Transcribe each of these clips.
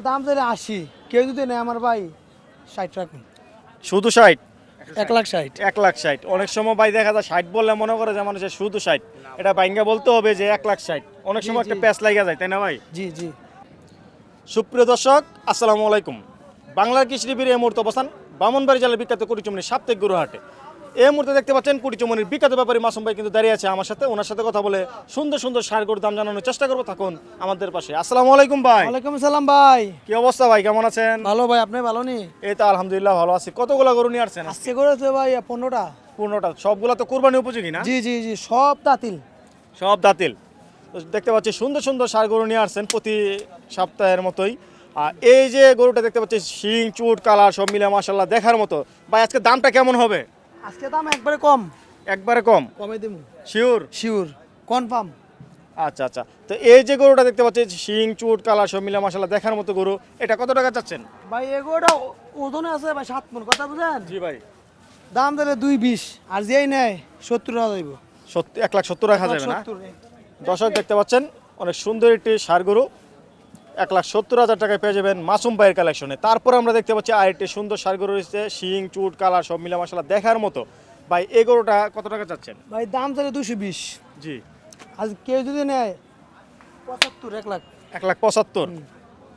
এগুলোর দাম চাইলে আশি। কেউ যদি নেয় আমার ভাই ষাট রাখুন শুধু ষাট? এক লাখ ষাট। এক লাখ ষাট। অনেক সময় ভাই দেখা যায় ষাট বললে মনে করে যে মানুষের শুধু ষাট। এটা বাইঙ্গা বলতে হবে যে এক লাখ ষাট। অনেক সময় একটা। প্যাচ লাগা যায় তাই না ভাই? জি জি। সুপ্রিয় দর্শক আসসালামু আলাইকুম। বাংলার কৃষি টিভির এই মুহূর্তে অবস্থান বামনবাড়ি জেলার বিখ্যাত কুড়িচুমনি সাপ্তাহিক গুরুহাটে। এই মুহূর্তে দেখতে পাচ্ছেন কুড়িচুমনির বিখ্যাত ব্যাপারী মাসুম ভাই কিন্তু দাঁড়িয়ে আছে আমার সাথে। ওনার সাথে কথা বলে সুন্দর সুন্দর সার গরুর দাম জানানোর চেষ্টা করব। থাকুন আমাদের পাশে। আসসালামু আলাইকুম ভাই। ওয়ালাইকুম সালাম ভাই। কি অবস্থা ভাই? কেমন আছেন? ভালো ভাই আপনি ভালো নি? এই তো আলহামদুলিল্লাহ ভালো আছি। কতগুলো গরু নিয়ে আসছেন আজকে? করেছে ভাই পনেরোটা। পূর্ণটা সবগুলো তো কোরবানি উপযোগী না? জি জি জি সব তাতিল সব দাঁতিল। দেখতে পাচ্ছি সুন্দর সুন্দর সার গরু নিয়ে আসছেন প্রতি সপ্তাহের মতোই। আর এই যে গরুটা দেখতে পাচ্ছি শিং চুট কালার সব মিলে মাসাল্লাহ দেখার মতো। ভাই আজকে দামটা কেমন হবে? আজকে দাম একবারে কম। একবারে কম? কমে দিব শিওর শিওর কনফার্ম আচ্ছা আচ্ছা। তো এই যে গরুটা দেখতে পাচ্ছি শিং চুট কালার সব মিলে মাসাল্লাহ দেখার মতো গরু এটা কত টাকা চাচ্ছেন? ভাই এগোটা ওজনে আছে ভাই সাত মন কথা বুঝেন? জি ভাই। দাম দিলে দুই বিশ আর যেই নেয় সত্তর টাকা যাইব সত্তর এক লাখ সত্তর রাখা যাবে না? দর্শক দেখতে পাচ্ছেন অনেক সুন্দর একটি সার গরু। এক লাখ সত্তর হাজার টাকায় পেয়ে যাবেন মাসুম ভাইয়ের কালেকশনে তারপর আমরা দেখতে পাচ্ছি আরেকটি সুন্দর সার গরু রয়েছে শিং চুট কালার সব মিলা মশলা দেখার মতো। ভাই এই গরুটা কত টাকা চাচ্ছেন? ভাই দাম চাইলে দুশো বিশ। জি। আজ কেউ যদি নেয় পঁচাত্তর এক লাখ। এক লাখ পঁচাত্তর।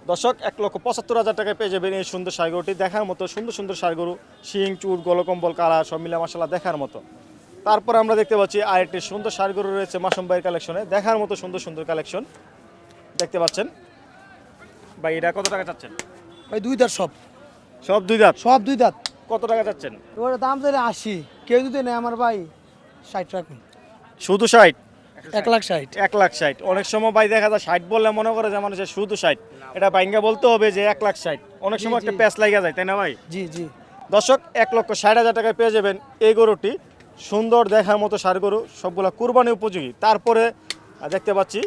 দর্শক এক লক্ষ পঁচাত্তর হাজার টাকায় পেয়ে যাবেন এই সুন্দর সার গরুটি। দেখার মতো সুন্দর সুন্দর সার গরু শিং চুট গলকম্বল কালার সব মিলা মশলা দেখার মতো। তারপর আমরা দেখতে পাচ্ছি আরেকটি সুন্দর সার গরু রয়েছে মাসুম ভাইয়ের কালেকশনে দেখার মতো সুন্দর সুন্দর কালেকশন দেখতে পাচ্ছেন? ভাই এটা কত টাকা চাচ্ছেন? ভাই দুই দাঁত সব। সব দুই দাঁত? সব দুই দাঁত। কত টাকা চাচ্ছেন? এবার দাম চাইলে আশি। কেউ যদি নেয় আমার ভাই ষাট রাখুন। শুধু ষাট? এক লাখ ষাট। এক লাখ ষাট। অনেক সময় ভাই দেখা যায় ষাট বললে মনে করে যে মানুষের শুধু ষাট। এটা বাইঙ্গা বলতে হবে যে এক লাখ ষাট। অনেক সময় একটা। প্যাচ লাগা যায় তাই না ভাই? জি জি। দর্শক এক লক্ষ ষাট হাজার টাকায় পেয়ে যাবেন এই গরুটি। সুন্দর দেখার মতো সার গরু সবগুলা কুরবানি উপযোগী। তারপরে দেখতে পাচ্ছি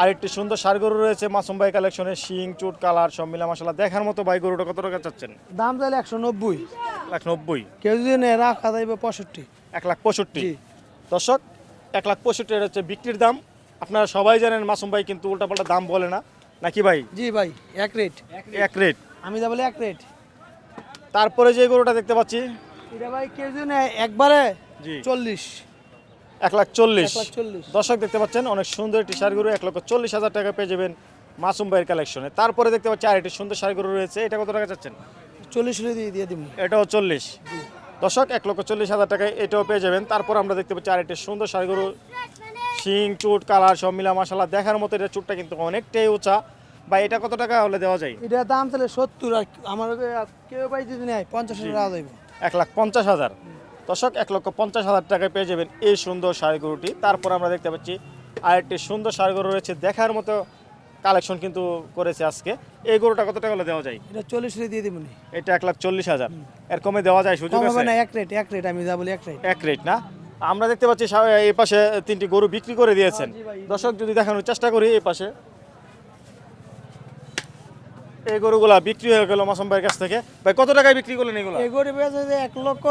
আরেকটি সুন্দর সার গরু রয়েছে মাসুম ভাই কালেকশনে শিং চুট কালার সব মিলা মশলা। দেখার মতো ভাই গরুটা কত টাকা চাচ্ছেন? দাম চাইলে একশো নব্বই। এক নব্বই? কেউ যদি নেয় রাখা যাইবে পঁয়ষট্টি। এক লাখ পঁয়ষট্টি? দর্শক এক লাখ পঁয়ষট্টি এটা হচ্ছে বিক্রির দাম। আপনারা সবাই জানেন মাসুম ভাই কিন্তু উল্টাপাল্টা দাম বলে না। নাকি ভাই? জি ভাই এক রেট। এক রেট। আমি যা বলে এক রেট। তারপরে যে গরুটা দেখতে পাচ্ছি। এটা ভাই কেউ যদি নেয় একবারে জি। চল্লিশ। এক লাখ চল্লিশ। দর্শক দেখতে পাচ্ছেন অনেক সুন্দর একটি শাড়ি গরু এক লক্ষ চল্লিশ হাজার টাকা পেয়ে যাবেন মাসুম ভাইয়ের কালেকশনে তারপরে দেখতে পাচ্ছি আরেকটি সুন্দর শাড়ি গরু রয়েছে এটা কত টাকা চাচ্ছেন? চল্লিশ দিয়ে দিয়ে দিব। এটাও চল্লিশ। দর্শক এক লক্ষ চল্লিশ হাজার টাকায় এটাও পেয়ে যাবেন। তারপর আমরা দেখতে পাচ্ছি আর একটি সুন্দর শাড়ি গরু শিং চুট কালার সব মিলা মশলা দেখার মতো এটা চুটটা কিন্তু অনেকটাই উঁচা। বা এটা কত টাকা হলে দেওয়া যায়? এটা দাম তাহলে সত্তর আর আমার কেউ ভাই যদি নেয় পঞ্চাশ হাজার এক লাখ পঞ্চাশ হাজার। দর্শক এক লক্ষ পঞ্চাশ হাজার টাকায় পেয়ে যাবেন এই সুন্দর শাড়ি গরুটি। তারপর আমরা দেখতে পাচ্ছি আরেকটি সুন্দর শাড়ি গরু রয়েছে। দেখার মতো কালেকশন কিন্তু করেছে আজকে। এই গরুটা কত টাকা হলে দেওয়া যায়? এটা চল্লিশ দিয়ে দিব এটা এক লাখ চল্লিশ হাজার। এর কমে দেওয়া যায় সুযোগ আছে? না এক রেট এক রেট আমি যা বলি এক রেট। এক রেট না? আমরা দেখতে পাচ্ছি এই পাশে তিনটি গরু বিক্রি করে দিয়েছেন। জি দর্শক যদি দেখানোর চেষ্টা করি এই পাশে। এই গরুগুলা বিক্রি হয়ে গেল মাসুম ভাইয়ের কাছ থেকে। ভাই কত টাকায় বিক্রি করলেন এগুলো? এই গরিব আছে যে এক লক্ষ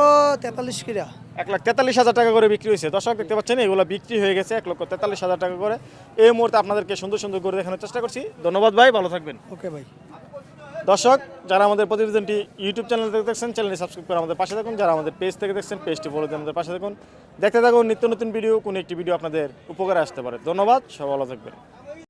তেতাল্লিশ কিরা। এক লাখ তেতাল্লিশ হাজার টাকা করে বিক্রি হয়েছে। দর্শক দেখতে পাচ্ছেন এগুলো বিক্রি হয়ে গেছে এক লক্ষ তেতাল্লিশ হাজার টাকা করে। এই মুহূর্তে আপনাদেরকে সুন্দর সুন্দর করে দেখানোর চেষ্টা করছি। ধন্যবাদ ভাই ভালো থাকবেন। ওকে ভাই। দর্শক যারা আমাদের প্রতিবেদনটি ইউটিউব চ্যানেল থেকে দেখছেন চ্যানেলটি সাবস্ক্রাইব করে আমাদের পাশে থাকুন। যারা আমাদের পেজ থেকে দেখছেন পেজটি ফলো দিয়ে আমাদের পাশে থাকুন। দেখতে থাকুন নিত্য নতুন ভিডিও কোনো একটি ভিডিও আপনাদের উপকারে আসতে পারে। ধন্যবাদ সব ভালো থাকবেন।